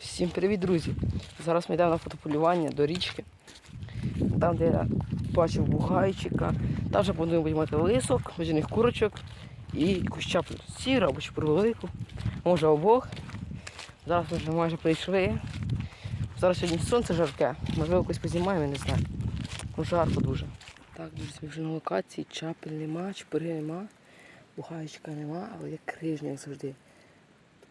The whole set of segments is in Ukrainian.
Всім привіт, друзі! Зараз ми йдемо на фотополювання до річки. Там, де я бачив бугайчика. Там вже будемо виймати лисок, водяних курочок і якусь чаплю сіру або велику. Може обох. Зараз ми вже майже прийшли. Зараз сьогодні сонце жарке, можливо, якось познімаємо, я не знаю. Ну, жарко дуже. Так, друзі, ми вже на локації, чапель нема, чупри нема, бугаєчка нема, але є крижня, як завжди.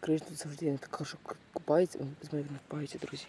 Крижня тут завжди така, що купається, О, без мене він купається, друзі.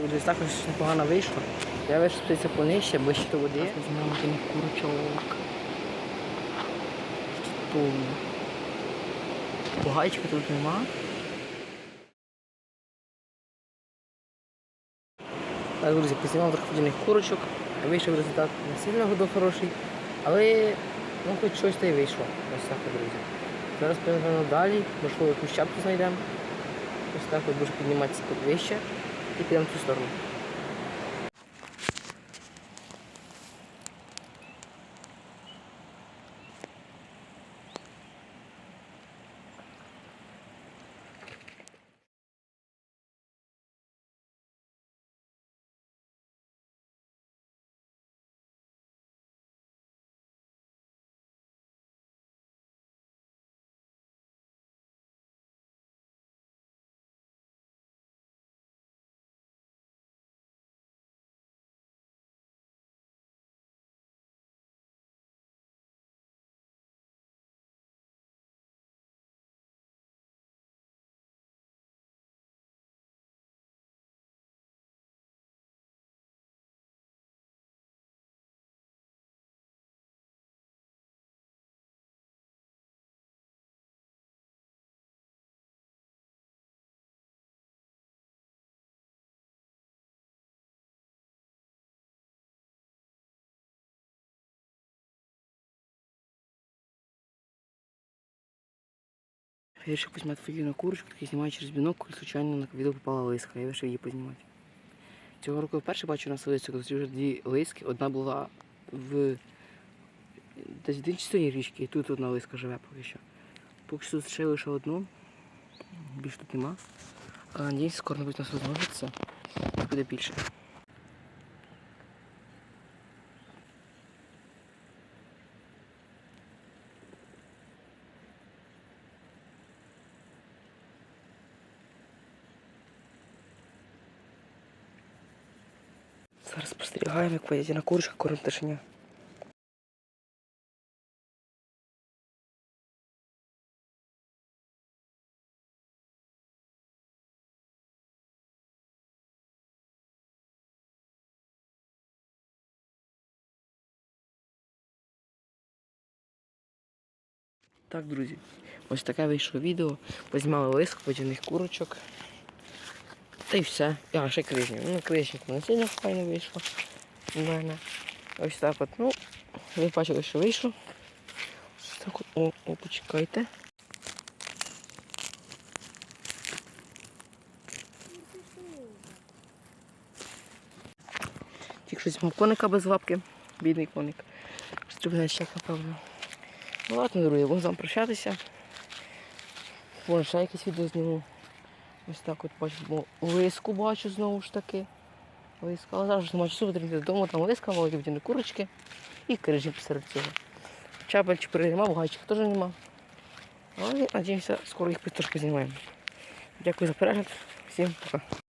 Друзі, також непогано вийшло. Я вирішив спуститися понижче, ближче до води. Візьмемо таких курочок. Тут Бугайчика тут нема. Так, друзі, познімав трохи водяних курочок. Вийшов результат не сильно годов хороший, але ну, хоч щось та й вийшло. Ось так, друзі. Зараз підемо далі, можливо, якусь чапку знайдемо. Ось так от буду підніматися тут вище і підемо в цю сторону. Я познімати фотію на курочку, такий знімаю через бінокль, случайно на відео попала лиска, я вирішив її познімати. Цього року вперше бачу на селиці, коли вже дві лиски. Одна була в десь в іншій річки, і тут одна лиска живе поки що. Поки що тут ще лише одну, більше тут нема. А надіюсь, скоро небудь нас розмножиться буде більше. Спостерігаємо, поїде на курочка корм пташеня. Так, друзі, ось таке вийшло відео. Познімали лиск водяних курочок. Та й все. А, ще крижник. Ну, крижник не сильно файно вийшло. У мене. Ось так от. Ну, ви бачили, що вийшло. Ось так от. О, о, почекайте. Тільки щось мав коника без лапки. Бідний коник. Стрибне ще, напевно. Ну ладно, друзі, будемо з вами прощатися. Може ще якесь відео зніму. Ось так от бачимо. Лиску бачу знову ж таки. Зараз немає часу, потрібно додому, там маленькі бдіни курочки і крижі посеред цього. Чабельчик нема, гайчик теж нема. Але надіємося, скоро їх трошки знімаємо. Дякую за перегляд. Всім пока.